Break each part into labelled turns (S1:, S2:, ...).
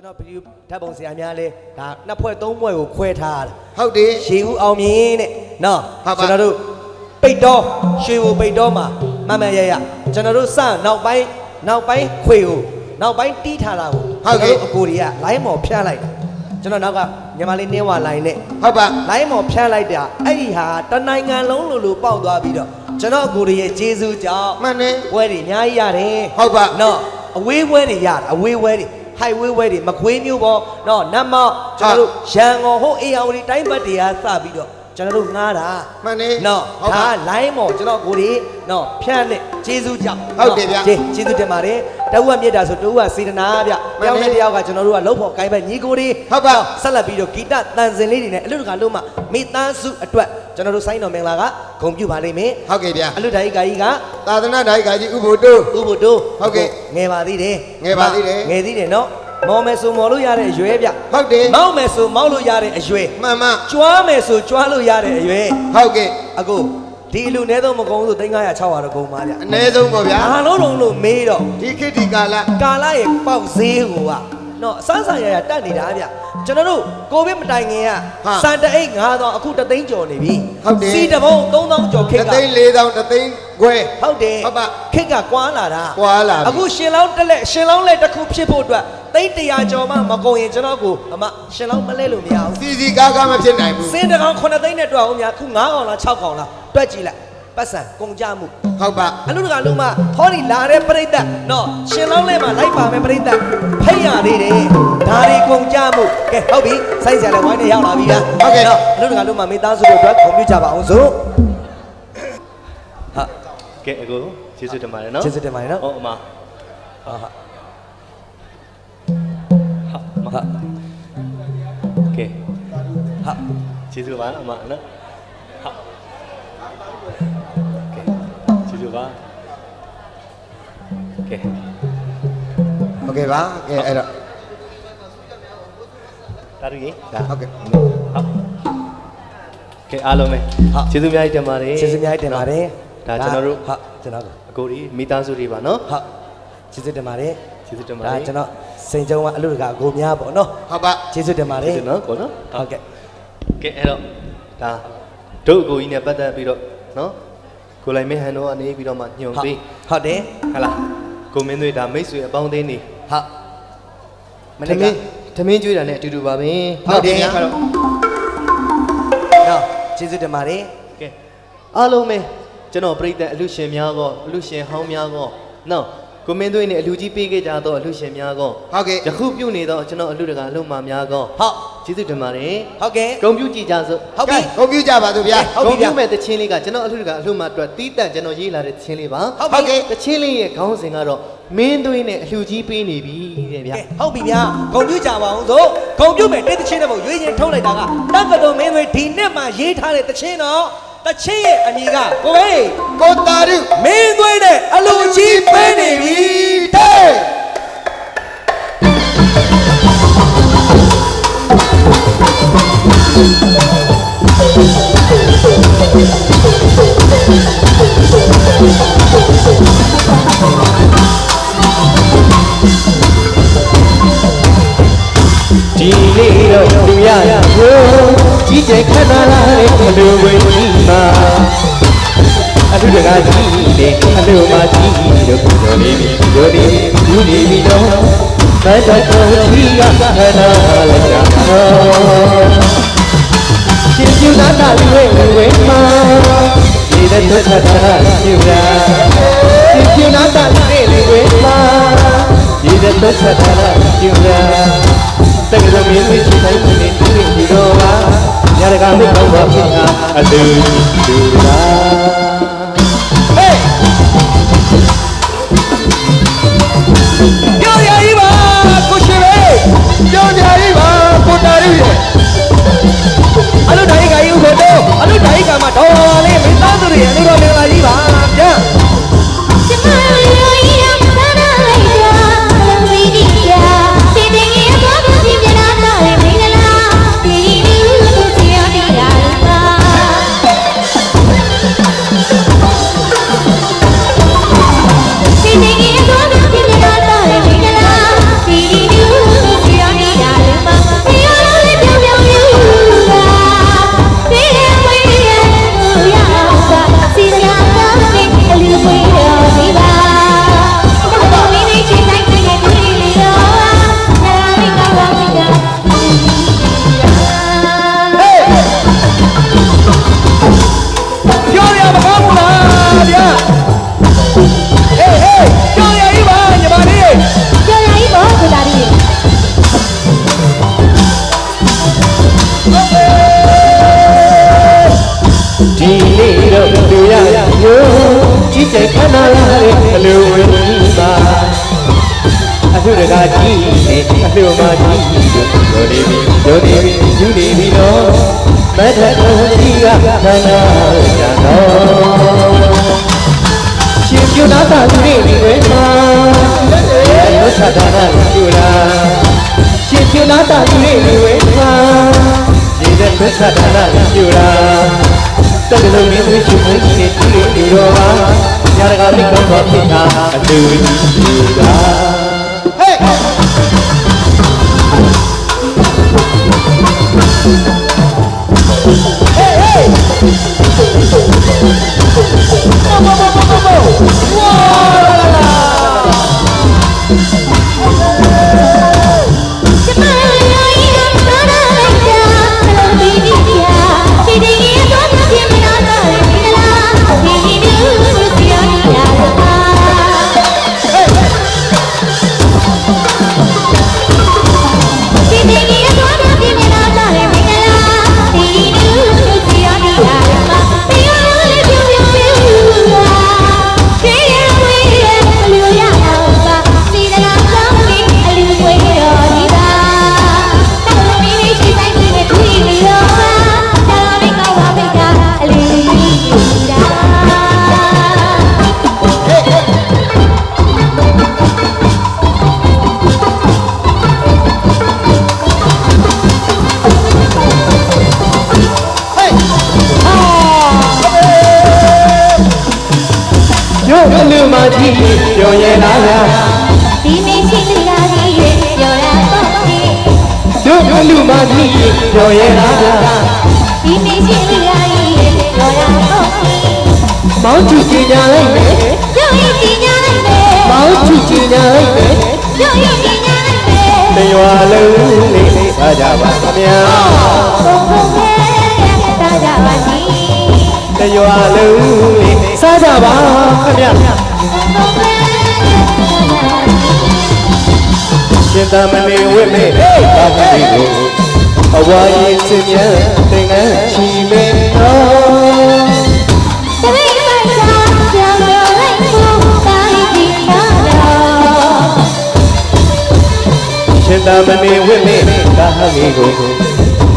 S1: ကျွန်တော်ဗီဒီယိုဓာတ်ပုံဆရာများလဲဒါနှစ်ဖွဲ့သုံးဖွဲ့ကိုခွဲထားတာ
S2: ဟုတ်တယ်
S1: ရေဦးအောင်မြင်တဲ့နော်
S2: ဟုတ်ပါ
S1: ကျွန်တော်တို့ပိတ်တော့ရွှေဘူပိတ်တော့မှာမမန်ရရကျွန်တော်တို့စနောက်ပိုင်းနောက်ပိုင်းခွေကိုနောက်ပိုင်းတီးထားတာကို
S2: ဟုတ်ကဲ့
S1: ကျွန်တော်တို့အကိုတွေကလိုင်းမော်ဖြန့်လိုက်တာကျွန်တော်နောက်ကညီမလေးနင်းဝလိုင်းနဲ့
S2: ဟုတ်ပါ
S1: လိုင်းမော်ဖြန့်လိုက်တာအဲ့ဒီဟာတနိုင်ငံလုံးလိုလိုပေါက်သွားပြီးတော့ကျွန်တော်အကိုတွေရဲ့ဂျေဇူးကြောင့်
S2: မှန်တယ်
S1: ပွဲတွေအများကြီးရတယ်
S2: ဟုတ်ပါ
S1: နော်အဝေးပွဲတွေရတယ်အဝေးပွဲတွေ highway ပွဲတွေမကွေးမျိုးပေါ့နော်နတ်မောက်ကျွန်တော်တို့ရန်ကုန်ဟိုအေယာဝတီတိုင်းဘက်တွေကစပြီးတော့ကျွန်တော်တို့ငားတာ
S2: မှန်တယ်
S1: နော်
S2: ဟုတ်ပါ
S1: ဒါလိုင်းမော်ကျွန်တော်ကိုတွေနော်ဖြန့်နဲ့ကျေးဇူးကြောင့်
S2: ဟုတ်တယ်ဗျ
S1: ကျေးကျေးဇူးတင်ပါတယ်တဝက်မြတ်တာဆိုတဝက်စေတနာဗျ
S2: မှန်တယ်
S1: တယောက်နဲ့တယောက်ကကျွန်တော်တို့ကလှုပ်ဖို့ကိုင်းပဲညီကိုတွေ
S2: ဟုတ်ပါ
S1: နော်ဆက်လက်ပြီးတော့ဂီတတန်စင်လေးတွေနဲ့အလူတကာလုံးမှာမိသားစုအတွက် ကျွန်တော်တို့စိုင်းတော်မင်္ဂလာကဂုဏ်ပြုပါလိမ့်မယ်
S2: ဟုတ်ကဲ့ဗျာ
S1: အလူဒါကြီးကာကြီးက
S2: သာသနာ့ဓာတ်ကကြီးဥပုတို့
S1: ဥပုတိုး
S2: ဟုတ်ကဲ့
S1: ငယ်ပါသေးတယ်
S2: ငယ်ပါသေးတယ်
S1: ငယ်သေးတယ်နော်မော်မယ်ဆိုမော်လို့ရတဲ့အရွယ်ဗျ
S2: ဟုတ်တယ်
S1: မောက်မယ်ဆိုမောက်လို့ရတဲ့အရွယ်
S2: မှန်မှန်
S1: ကြွားမယ်ဆိုကြွားလို့ရတဲ့အရွယ်
S2: ဟုတ်ကဲ့
S1: အခုဒီအလူနည်းဆုံးမကုန်းဆို3900 600တော့ကုန်းပါဗျ
S2: အနည်းဆုံးပေါ့ဗျာ
S1: အားလုံးလုံးလို့မေးတော့
S2: ဒီခေတ်ဒီကာလ
S1: ကာလရဲ့ပေါက်ဈေးကိုက နော်အစမ်းဆန်ရရတက်နေတာဗျကျွန်တော်တို့ကိုဗစ်မတိုင်ခင်က
S2: ဟာ
S1: စံတအိတ်9000အခုတသိန်းကျော်နေပြီ
S2: ဟုတ်တယ်
S1: စီတဘုံ3000ကျော်ခ
S2: တ
S1: စ်က
S2: သိန်း၄တောင်တသိန်းခွဲ
S1: ဟုတ်တယ်
S2: ဟုတ်ပါ
S1: ခစ်ကကွာလာတာ
S2: ကွာလာပြီ
S1: အခုရှင်လောင်းတက်လက်ရှင်လောင်းလက်တစ်ခုဖြစ်ဖို့အတွက်သိန်း100ကျော်မှမကုန်ရင်ကျွန်တော်ကိုအမရှင်လောင်းမလဲလို့မရဘူး
S2: စီစီကားကားမဖြစ်နိုင်ဘူး
S1: စင်းတကောင်9သိန်းနဲ့တွက်အောင်များခု9ကောင်လား6ကောင်လားတွက်ကြည့်လိုက်ပတ်စံကုန်ကြမှု
S2: ဟုတ်ပါ
S1: အလူတကလူမဟောဒီလာတဲ့ပြိတ္တနော်ရှင်လောင်းလဲမှာလိုက်ပါမယ်ပြိတ္တဖိတ်ရသေးတယ်ဒါတွေကုန်ကြမှုကဲဟုတ်ပြီစိုက်စရာလည်းဝိုင်းနေရောက်လာပြီဗျာနော်အလူတကလူမမိသားစုတို့အတွက်ကွန်ပျူတာပါအောင်ဆိုဟာ
S3: ကဲအကိုကျေးဇူးတင်ပါတယ်နော်
S1: ကျေးဇူးတင်ပါတယ်နော်
S3: ဟုတ်အမ
S1: ဟာဟာ
S3: ဟာအမ
S1: ဟာ
S3: ကဲ
S1: ဟာ
S3: ကျေးဇူးပါအမနော် ကဲ
S2: ဟုတ်ကဲ့ပါကဲအဲ့တော့
S3: တာရီဒါ
S2: ဟုတ်ကဲ့
S3: ဟုတ်ကဲအားလုံးပဲ
S1: ဟုတ်
S3: ကျေးဇူးအများကြီးတင်ပါတယ်
S1: ကျေးဇူးအများကြီးတင်ပါတယ်
S3: ဒါကျွန်တော်တို့
S1: ဟာကျွန်တော်တို့
S3: အကိုဒီမိသားစုတွေပါနော်
S1: ဟာကျေးဇူးတင်ပါတယ်
S3: ကျေးဇူးတင်ပါတ
S1: ဒါ
S3: ယ်
S1: ကျွန်တော်စိန်ကြုံကအလူတကအကိုများပေါ့နော်
S2: ဟုတ်ပါ
S1: ကျေးဇူးတင်ပါတ
S3: ကျေး
S1: ယ်
S3: ဇူးနော်ကိုနော်
S1: ဟုတ်ကဲ့
S3: ကဲအဲ့တော့ဒါဒုတ်အကိုကြီးနဲ့ပတ်သက်ပြီးတော့နော်ကိုလိုက်မင်းဟန်တို့ကနေပြီးတော့မှညွန်ပေး
S1: ဟုတ်တယ်
S3: ဟလာ ကိုမင်းတို့ဒါမိတ်ဆွေအပေါင်းအသင်းနေ
S1: ဟုတ်မ
S3: ထ
S1: နေ့က
S3: မင်းထမင်းကျွေးတာနဲ့အတူတူပါပဲ
S1: ဟုတ်တယ်
S3: အဲ့တော့
S1: နော်ကျေးဇူးတင်ပါတယ်
S3: ကဲအားလုံးပဲကျွန်တော်ပြိတ္တအလူရှင်များကောအလူရှင်ဟောင်းများကောနော်ကိုမင်းတို့နဲ့အလူကြီးပေးခဲ့ကြတော့အလူရှင်များကော
S2: ဟုတ်ကဲ့
S3: ယခုပြုနေတော့ကျွန်တော်အလူတကာအလုံးမများကော
S1: ဟုတ်
S3: ကျေးဇူးတင်ပါတယ်
S1: ဟုတ်ကဲ့
S3: ဂုံပြူကြည်ကြစို့
S1: ဟုတ်ပြီ
S2: ကွန်ပျူတာပါသူဗျာ
S1: ဟုတ်ပြီဗျာ
S3: ဂုံပြူမဲ့တချင်းလေးကကျွန်တော်အလူတကာအလုံးမအတွက်တီးတန့်ကျွန်တော်ရေးလာတဲ့တချင်းလေးပါ
S1: ဟုတ်ပြီ
S3: တချင်းလေးရဲ့ခေါင်းစဉ်ကတော့မင်းသွေးနဲ့အလှကြီးပေးနေပြီတဲ့ဗျာ
S1: ကဲဟုတ်ပြီဗျာဂုံပြူကြပါအောင်ဆိုဂုံပြူမဲ့တိတ်တချင်းတဲ့ဘုံရွေးရင်ထုတ်လိုက်တာကတက္ကသိုလ်မင်းတွေဒီနှစ်မှာရေးထားတဲ့တချင်းတော့တချင်းရဲ့အမည်ကကိုဘေး
S2: ကိုတာရု
S1: မင်းသွေးနဲ့အလူကြီးပေးနေပြီ
S2: တဲ့
S3: ဒီလေးတော့လူရရကိုကြီးကျယ်ခတ်နာလာတဲ့အလူဝင်းကြီးမှာအလူတကာကြီးလေအလူမကြီးတို့ပြောနေပြီပြောနေပြီယူနေပြီတော့ဘယ်တော့ကြီးကခဏလိုက်တာ ရှင်ကျူနာတာလူဝဲလူဝဲမှာနေတဲ့ဒုက္ခတာယူရာရှင်ကျူနာတာလူဝဲလူဝဲမှာနေတဲ့ဒုက္ခတာယူရာတက္ကသိုလ်မြင်းကြီးချိုင်းနေတူနေဒီတော့ပါညရကမိကောင်းပါဖြစ်တာအတူတူပါ
S1: ဟေးပြောရည်ပါကိုရှင်လေး
S2: ပြောကြရည်ပါကိုတာရုရဲ့
S1: အလုတိုင်းကယူဖို့တော့အလုတိုင်းကမှာတော်လေးမိသားစုတွေအလုတော်မင်္ဂလာကြီးပါဗျာ
S4: ကာကြီး
S3: နေအလှမကြီးတို့နေပြီတို့နေပြီယူနေပြီတော့မထတော်ကြီးကခန္ဓာကြတော့ရှင်ပြုနာတာသူတွေဝေမာရောချတာနာပြုလာရှင်ပြုနာတာသူတွေဝေမာရေတဲ့ဘက်ချတာနာပြုလာတက်ကလုံးလေးရှိနေတယ်သူတွေဒီတော့ပါညာကမိကောင်းတော့ဖြစ်တာအတူတူက
S2: ဟေး
S4: ကျ ရုပ်အလူမကြီးပြော
S3: ရဲလားဗျာ
S4: ဒီမင်းရှိလူလာကြီးရဲ့ပြောရတော့ဒီ
S3: ရုပ်အလူမကြီးပြောရဲလားဗျာ
S4: ဒီမင်းရှိလူလာကြီးရဲ့ပြောရတော့ဒီ
S3: မောင်းချူကြည်ညာလိုက်မယ်
S4: ရုပ်ရည်ကြီးညာလိုက်မယ်
S3: မောင်းချူကြည်ညာလိုက်မယ်
S4: ရုပ်ရည်ကြီးညာလိုက်မယ်
S3: တရွာလုံးလေးလေးစားကြပါခင်ဗျာ
S4: ဘုံဘုံနဲ့တာကြပါစီ
S3: တရွာလုံးလေးစားကြပါခင်ဗျာ
S4: ဘုံဘုံနဲ့တာကြပါစီ
S3: ရှင်သမဏေဝိမေသာသတိကိုအဝါရင်စင်မြတ်သင်္ကန်းချီမေတော်
S4: တပိတ်ပိုက်သာကြောင်ရောလိုက်ဖို့တာရီဒီနာတော့
S3: ရှင်သမဏေဝိမေသာဟမိကို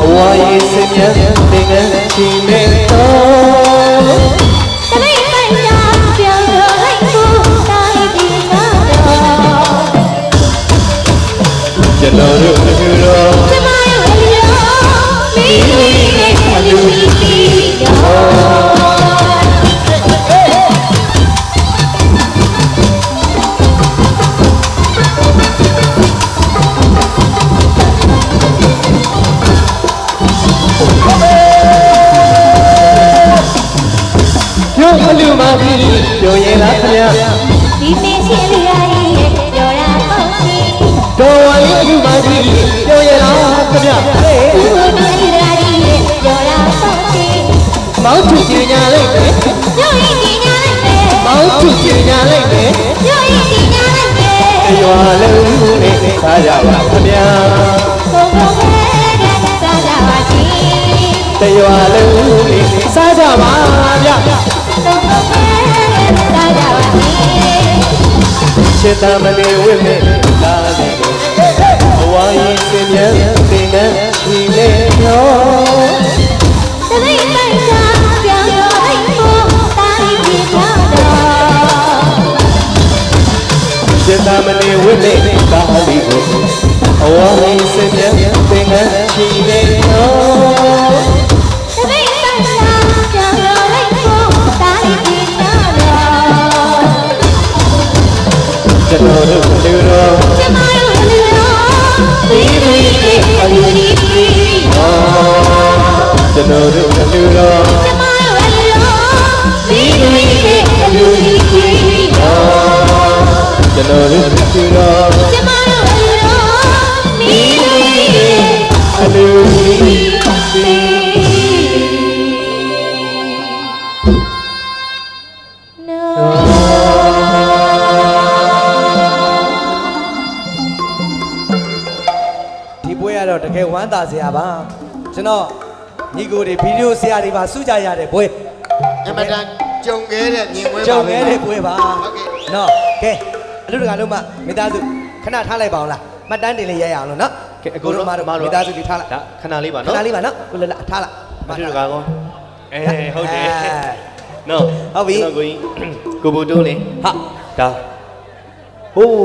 S3: အဝါရင်စင်မြတ်သင်္ကန်းချီမေတော်
S4: တပိတ်ပို က်သာကြောင်ရောလိုက်ဖို့တာရီဒီနာတော့
S3: ကျွန်တော်တို့ပြုတော်
S4: ကျမတို့ မော
S3: င်းချူ
S4: ကြ
S3: ည်ညာလိုက်မယ်
S4: ရုပ်ရည်ကြီးညာလိုက်မယ်
S3: တရွာလုံးလေးစားကြပါခင်ဗျာ
S4: ဘုံဘုံနဲ့တာကြပါစီ
S3: တရွာလုံးလေးစားကြပါဗျာ
S4: ဘုံဘုံနဲ့တာကြပါစီ
S3: ရှင်သမဏေဝိမေလာလေကိုအဝါရင်စင်မြတ်သင်္ကန်းချီလေတော်
S4: သ
S3: မဏေဝိမေသာလီကိုအဝါရင်စင်မြတ်သင်္ကန်းချီလေတော်
S4: တပိတ်ပိုက်သာကြောင်ရောလိုက်ဖို့တာရီဒီနာတော့
S3: ကျွန်တော်တို့လူတော်
S1: ကျွန်တော်ညီကိုတွေဗီဒီယိုဆရာတွေပါစုကြရတဲ့ပွဲ
S2: အမတန်ကြုံခဲ့တဲ့မြင်ကွင်း
S1: ကြုံ
S2: ပါပဲ
S1: ခဲ့တဲ့ပွဲပါ
S2: ဟုတ်ကဲ့
S1: နော်ကဲအလူတကာလုံးမမိသားစုခဏထားလိုက်ပါအောင်လားမှတ်တမ်းတင်လေးရရအောင်လို့နော်
S3: ကဲအကိုတို့
S1: မတို့မိသားစုဒီထားလိုက်
S3: ဒါခဏလေးပါ
S1: ခ
S3: နော်
S1: ဏလေးပါနော်ကိုလလထားလိုက်
S3: မထူတကာကောအဲဟုတ်တယ်
S1: အဲ
S3: နော်
S1: ဟုတ်ပြီ
S3: ကျွန်တော်ကိုကြီးကိုဘူတိုးလေ
S1: ဟာ
S3: ဒါဟိုး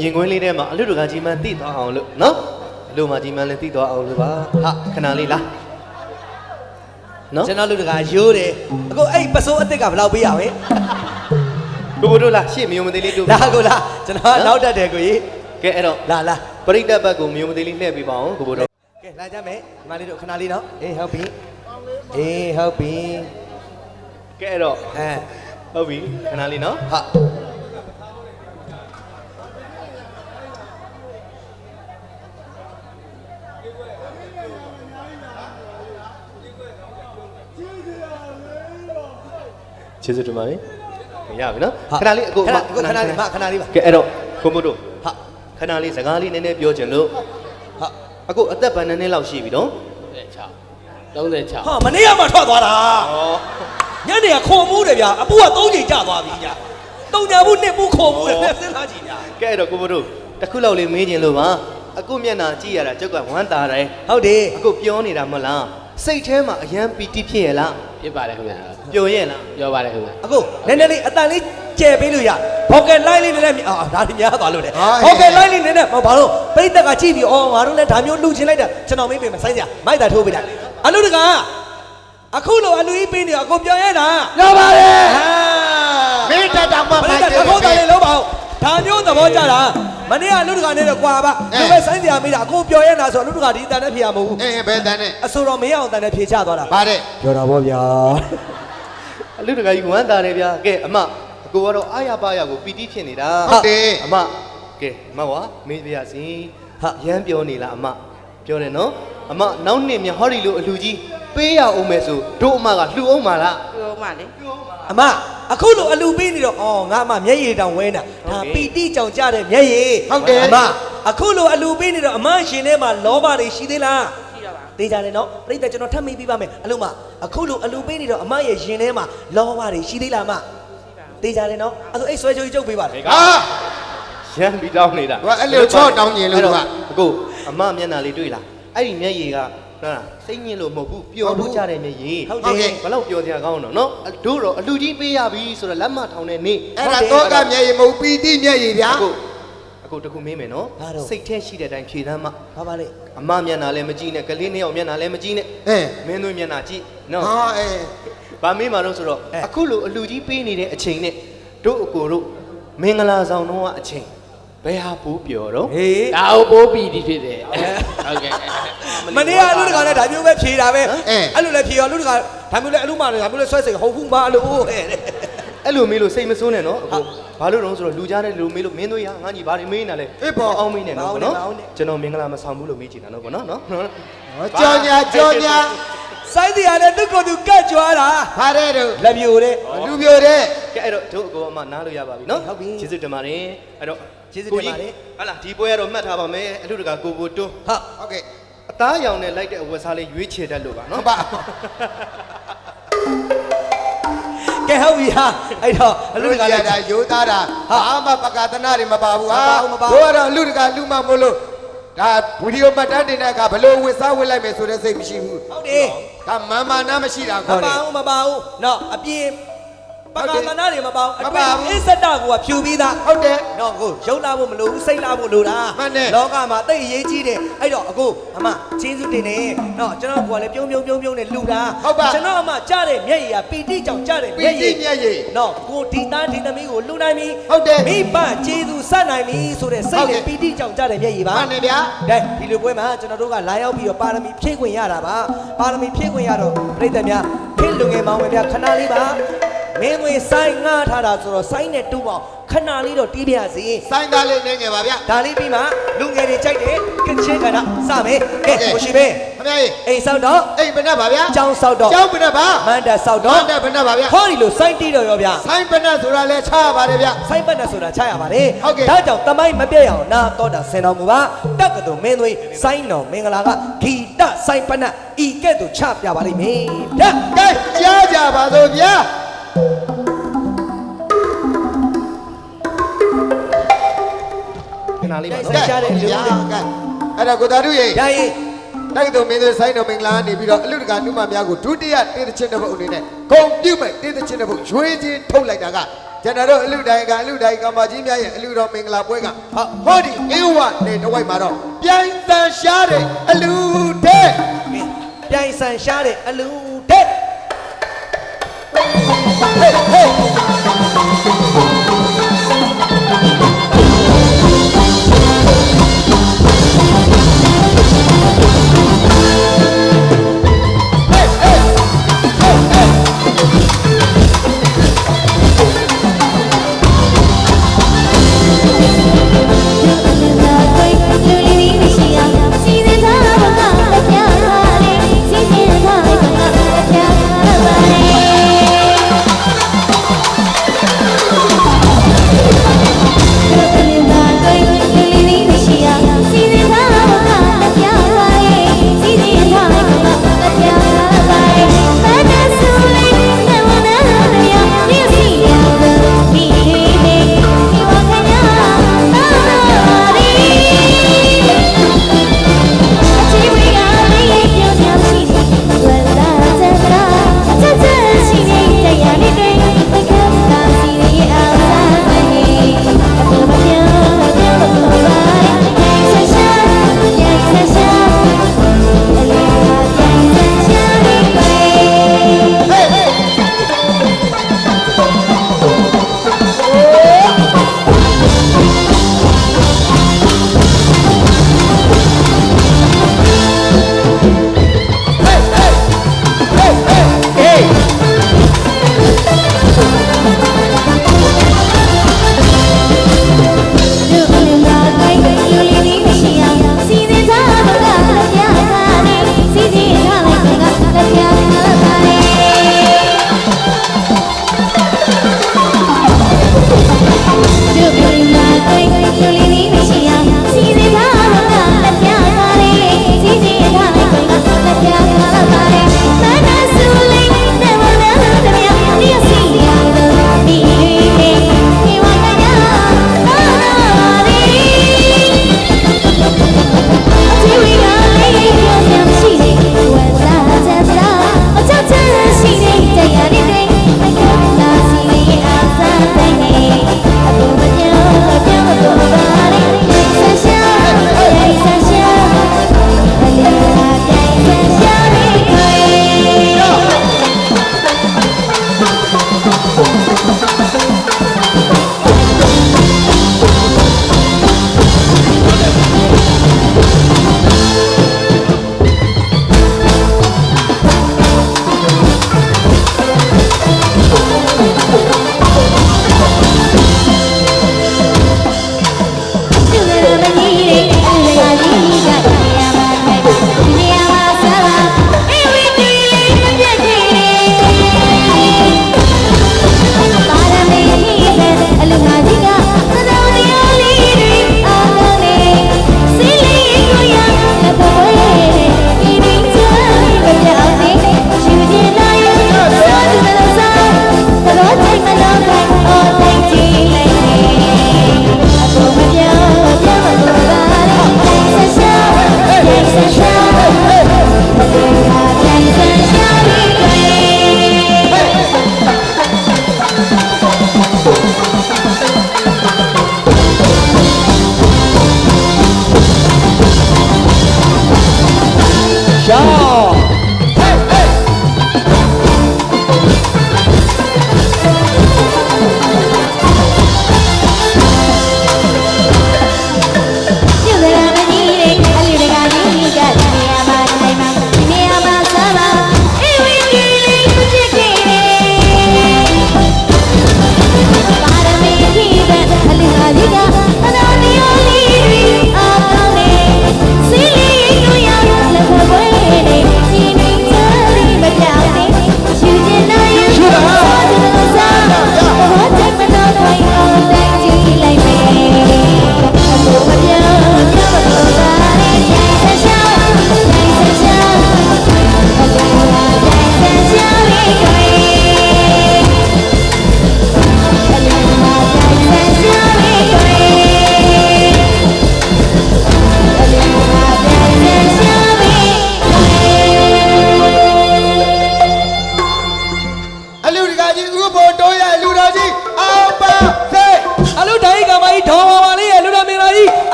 S3: မြင်ကွင်းလေးထဲမှာအလူတကာကြီးမှန်တိသွားအောင်လို့နော်အ လူမကြီးမှန်လည်းတိသွားအောင်လို့ပါဟာခဏလေးလားနော်
S1: ကျွန်တော်လူတကာရိုးတယ်အခုအဲ့ပစိုးအစ်စ်ကဘယ်လောက်ပေးရဝဲ
S3: ကိုဘူတိုးလားရှေ့မယုံမသေးလေးတို့
S1: လာကိုလာကျွန်တော်ကနောက်တက်တယ်ကိုကြီး
S3: ကဲအဲ့တော့
S1: လာလာ
S3: ပရိသတ်ဘက်ကိုမယုံမသေးလေးလှည့်ပေးပါအောင်ကိုဘူတိုး
S1: ကဲလာကြမယ်ဒီမလေးတို့ခဏလေးနော်အေးဟုတ်ပြီအေးဟုတ်ပြီ
S3: ကဲအဲ့တော့
S1: အဲ
S3: ဟုတ်ပြီခဏလေးနော်
S1: ဟာ
S3: ကျေးဇူးတင်ပါတယ်ရပြီနော်ခဏလေးအကို
S1: ခဏအခုခဏလေးမခဏလေးပါ
S3: ကဲအဲ့တော့ကိုဘူတိုး
S1: ဟာ
S3: ခဏလေးစကားလေးနည်းနည်းပြောချင်လို့
S1: ဟာ
S3: အခုအသက်ဗန်နည်းနည်းလောက်ရှိပြီနော်
S5: 36
S1: ဟာမနေ့ကမှထွက်သွားတာ
S3: ဩ
S1: ညနေကခုံမှုတယ်ဗျာအပူက၃ချိန်ကျသွားပြီညာတုံညာမှုနှစ်မှုခုံမှုတယ်ပြန်စဉ်းစားကြည့်ညာ
S3: ကဲအဲ့တော့ကိုဘတို့တစ်ခုလောက်လေးမေးချင်လို့ပါအခုမျက်နှာကြည့်ရတာကျုပ်ကဝမ်းသာတယ်
S1: ဟုတ်တယ်
S3: အခုပြောနေတာမဟုတ်လား စိတ်ထဲမှာအယံပီတိဖြစ်ရလား
S5: ဖြစ်ပါတယ်ခင်ဗျာ
S3: ပျော်ရဲ့လား
S5: ပြောပါတယ်ခင်ဗျာ
S1: အခုနည်းနည်းလေးအတန်လေးကျဲပေးလို့ရဘောက်ကလိုက်လေးနည်းနည်းအာဒါဒီများသွားလို့လေ
S2: ဟာ
S1: ဘောက်ကလိုက်လေးနည်းနည်းဘာလို့ပြိတ္တကကြည့်ပြီးအော်ငါတို့လည်းဒါမျိုးလှူချင်လိုက်တာကျွန်တော်မေးပေးမယ်ဆိုင်းစရာမိုက်တာထိုးပေးလိုက်အလူတကအခုလိုအလူကြီးပေးနေတော့အကုန်ပြောရတာ
S2: ရပါတယ်
S1: အာ
S2: မင်းတက်တောင်မှ
S1: ပြိတ္တတစ်ခုတည်းလေးလုံးပါဦး ဒါမျိုးသဘောကျတာမနေ့ကအလူတကနဲ့တော့ကွာပါသူပဲဆိုင်းစရာမေးတာအကုန်ပြောရတာဆိုအလူတကဒီတန်နဲ့ဖြေရမဟုတ်ဘူး
S2: အေးဘယ်တန်းနဲ့
S1: အဆိုတော်မရအောင်တန်နဲ့ဖြေချသွားတာ
S2: ဗါတဲ့
S1: ပြောတာဗောဗျာ
S3: အလူတကာကြီးဝမ်းသာတယ်ဗျာကဲအမအကိုကတော့အာရပါရကိုပီတိဖြစ်နေတာ
S2: ဟုတ်တယ်
S3: အမကဲအမဝါမေးပြရစီ
S1: ဟာ
S3: ရမ်းပြောနေလားအမပြောတယ်နော်အမနောက်နှစ်မြဟောဒီလိုအလူကြီးပေးရအောင်မယ်ဆိုတို့အမကလှူအောင်ပါလား
S6: ပြောမှလေ
S1: အမအခုလိုအလူပေးနေတော့အော်ငါမှမျက်ရည်တောင်ဝဲနေတာဒါ
S3: ဟုတ်ကဲ့
S1: ပီတိကြောင်ကြတဲ့မျက်ရည်
S2: ဟုတ်တယ်
S1: အမအခုလိုအလူပေးနေတော့အမရှင်ထဲမှာလောဘတွေရှိသေးလား
S6: ရှိတော့ပါ
S1: သိကြတယ်နော်ပြိတ္တကျွန်တော်ထပ်မေးပြပါမယ်အလုံးမအခုလိုအလူပေးနေတော့အမရဲ့ရှင်ထဲမှာလောဘတွေရှိသေးလားအမသိကြတယ်နော်အဲ့ဆိုအဲ့ဆွဲချိုးကြီးကျုပ်ပေးပါလေ
S2: ဟာ
S3: ရမ်းပြီးတောင်းနေတာ
S2: ဟိုအဲ့လိုချော့တောင်းကျင်လို့
S3: အဲ့
S2: က
S3: တော့အခုအမမျက်နှာလေးတွေ့လားအဲ့ဒီမျက်ရည်ကဟုတ် လားစိတ်ညစ်လို့မဟုတ်ဘူးပျော်လို့ကြတဲ့မျက်ရည်
S1: ဟုတ်
S2: ဟုတ်
S1: တ
S2: ကဲ့
S1: ယ်
S3: ဘလောက်ပျော်စရာကောင်းတော့နော်အတို့တော့အလူကြီးပေးရပြီဆိုတော့လက်မထောင်တဲ့နေ့
S2: အဲ့ဒါတော့ကမျက်ရည်မဟုတ်ပီတိမျက်ရည်ဗျာ
S3: အခုအခုတခုမေးမယ်နော်
S1: ဘာတော့
S3: စိတ်ထဲရှိတဲ့အတိုင်းဖြေသမ်းမ
S1: ဘာပါလဲ
S3: အမမျက်နှာလည်းမကြည့်နဲ့ကလေးနှစ်ယောက်မျက်နှာလည်းမကြည့်နဲ့
S2: အေး
S3: မင်းတို့မျက်နှာကြည့်နော်
S2: ဟာအေး
S3: ဗာမေးမှာတော့ဆိုတော့
S1: အဲ
S3: အခုလိုအလူကြီးပေးနေတဲ့အချိန်နဲ့တို့အကိုတို့မင်္ဂလာဆောင်တော့အချိန် ဘယ်ဟာပူပျော်တော့
S1: ဟေး
S5: ဒါဟုတ်ပိုးပြီးဒီဖြစ်တယ်ဟုတ်ကဲ့
S1: မနေ့ကအလူတကလည်းဒါမျိုးပဲဖြေတာပဲ
S2: အေး
S1: အဲ့လိုလည်းဖြေရောအလူတကဒါမျိုးလည်းအလူမလည်းဒါမျိုးလည်းဆွဲစိတ်ဟုတ်ဘူးမအလူဟဲ့
S3: အဲ့လိုမေးလို့စိတ်မဆိုးနဲ့နော်အခုဘာလို့တော့ဆိုတော့လူကြားတဲ့လူမေးလို့မင်းတို့ရငါညီဘာတွေမေးနေလဲ
S2: အေးပေါ့
S3: အောင်မေးနေနော်
S1: မအောင်နဲ့
S3: နော်
S1: မအောင်နဲ့
S3: ကျွန်တော်မင်္ဂလာမဆောင်ဘူးလို့မေးချင်တာနော်ပေါ့နော်နော်
S2: ဟောကြောင်ညာကြောင်ညာ
S1: စိုင်းတရားနဲ့သူ့ကိုယ်သူကတ်ကြွားတာ
S2: ဗါတဲ့တို့
S1: လက်ပြိုတဲ့
S2: လူပြိုတဲ့
S3: ကဲအဲ့တော့တို့အကိုအမနားလို့ရပါပြီနော်
S1: ဟုတ်ပြီ
S3: ကျေးဇူးတင်ပါတယ်အဲ့တော့
S1: ကျေးဇူးတင်ပါတယ်
S3: ကိုကြီးဟတ်လာဒီပွဲကတော့မှတ်ထားပါမယ်အလူတကာကိုကိုတွန်း
S1: ဟာ
S2: ဟုတ်ကဲ့
S3: အသားရောင်နဲ့လိုက်တဲ့အဝတ်စားလေးရွေးချယ်တတ်လို့ပါ
S2: ဟု
S3: နော်
S2: တ်ပါ
S1: ကဲဟုတ်ပြီဟာအဲ့တော့အလူတက
S2: ရ
S1: လည်း
S2: တာယူသားတာဘာမှပကာသနာတွေမပါဘူးဟာ
S1: မပါဘူးမပါဘူး
S2: တို့ကတော့လူတကာလူမမို့လို့ဒါဗီဒီယိုမှတ်တမ်းတင်တဲ့အခါဘလို့ဝစ်စားဝစ်လိုက်မယ်ဆိုတဲ့စိတ်မရှိဘူး
S1: ဟုတ်တယ်
S2: ဒါမာမာနာမရှိတာ
S1: မ
S2: ခေါ်တ
S1: ပါ
S2: ယ်
S1: ဘူးမပါဘူးနော်အပြင် ပကာသနာတွေမပါဘူး
S2: မ
S1: အ
S2: ပါ
S1: တွေ့
S2: ဘူး
S1: အစ္စတကိုကဖြူပြီးသား
S2: ဟုတ်တယ်
S1: နော်ကိုရုပ်လာဖို့မလိုဘူးစိတ်လာဖို့လိုတာ
S2: မှန်တယ်
S1: လောကမှာတိတ်အရေးကြီးတယ်အဲ့တော့အခုအမချင်းစုတင်နေနော်ကျွန်တော်ကလည်းပြုံးပြုံးပြုံးပြုံးနဲ့လှူတာ
S2: ဟုတ်ပါ
S1: ကျွန်တော်အမကြားတဲ့မျက်ရည်ကပီတိကြောင့်ကြားတဲ့
S2: ပီ
S1: မျက်ရ
S2: တိ
S1: ည်
S2: မျက်ရည်
S1: နော်ကိုဒီသားဒီသမီးကိုလှူနိုင်ပြီ
S2: ဟုတ်တယ်
S1: မိဘကျေးဇူးဆက်နိုင်ပြီဆိုတဲ့စိတ်
S2: ဟုတ်ကဲ့
S1: နဲ့ပီတိကြောင့်ကြားတဲ့မျက်ရည်ပါ
S2: မှန်တယ်ဗျာ
S1: ဒါဒီလိုပွဲမှာကျွန်တော်တို့ကလာရောက်ပြီးတော့ပါရမီဖြည့်ခွင့်ရတာပါပါရမီဖြည့်ခွင့်ရတော့ပြိတ္တများဖိလူငယ်မောင်ဝင်ပြခဏလေးပါ မင်းဝင်ဆိုင်ငှားထားတာဆိုတော့ဆိုင်နဲ့တူပေါင်းခဏလေးတော့တီးပြစီ
S2: စိုင်းသားလေးနေငယ်ပါဗျ
S1: ဒါလေးပြီးမှလူငယ်တွေကြိုက်တယ်ကချင်းကနာစမယ်ကဲ
S2: ဟုတ်ကဲ့
S1: ကိုရှိပဲ
S2: ခင်ဗျာကြီး
S1: အိမ်ဆောက်တော့
S2: အိမ်ဘယ်နဲ့ပါဗျာ
S1: ကျောင်းဆောက်တော့
S2: ကျောင်းဘယ်နဲ့ပါ
S1: မန္တဆောက်
S2: တော့
S1: တော့
S2: တဲ့ဘယ်နဲ့ပါဗျာ
S1: ဟောဒီလိုစိုင်းတီးတော့ရောဗျာ
S2: စိုင်းဘယ်နဲ့ဆိုတာလဲချရပါတယ်ဗျာ
S1: စိုင်းပတ်နဲ့ဆိုတာချရပါတယ်
S2: ဟုတ်ကဲ့
S1: ဒါကြောင့်တမိုင်းမပြည့်အောင်နာတော့တာဆင်တော်မူပါတက္ကသိုလ်မင်းသွေးစိုင်းတော်မင်္ဂလာကဂီတစိုင်းပတ်နဲ့ဤကဲ့သို့ချပြပါလိမ့်မယ်ဗျာ
S2: ကဲကြားကြပါစို့ဗျာ
S3: နာလေးပါ
S1: ပြိုင်
S3: နော်
S1: ဆိုင်ရှားတဲ့အလူ
S2: ရ
S1: တွေ
S2: ကဲအဲ့ဒါကိုသားတို့ရေ
S1: ရရင်
S2: တိုက်တော်မင်းတို့ဆိုင်တော်မင်္ဂလာနေပြီးတော့အလူတကာနုမများကိုဒုတိယတေးသချင်းတစ်ပုတ်အနေနဲ့ဂုံပြုတ်မဲ့တေးသချင်းတစ်ပုတ်ရွေးချင်းထုတ်လိုက်တာကကျွန်တော်တို့အလူတိုင်းကအလူတိုင်းကမ္ဘာကြီးများရဲ့အလူတော်မင်္ဂလာပွဲကဟောဒီအေဝနေတဝိုက်မှာတော့ပြိုင်တန်ရှားတဲ့အလူတဲ့
S1: ပြိုင်ဆိုင်ရှားတဲ့အလူတဲ့
S4: လာ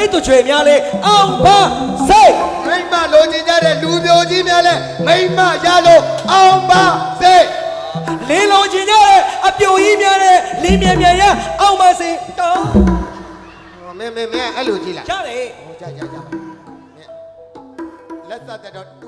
S1: ပွဲစားတထိတ်သူချွေများလေအောင်ပါစိတ်
S2: မိမလိုချင်ကြတဲ့လူမျိုးကြီးများလည်းမိမရလို့အောင်ပါစေ
S1: လင်းလုံးချင်ကြတဲ့အပြိုကြီးများနဲ့လင်းမြန်မြန်ရအောင်ပါစေတောင်း
S2: မင်းမင်းမင်းအဲ့လိုကြည့်လိုက်
S1: ရတယ်
S2: ဟိုကြာကြာကြာလက်သက်တဲ့တော့ तू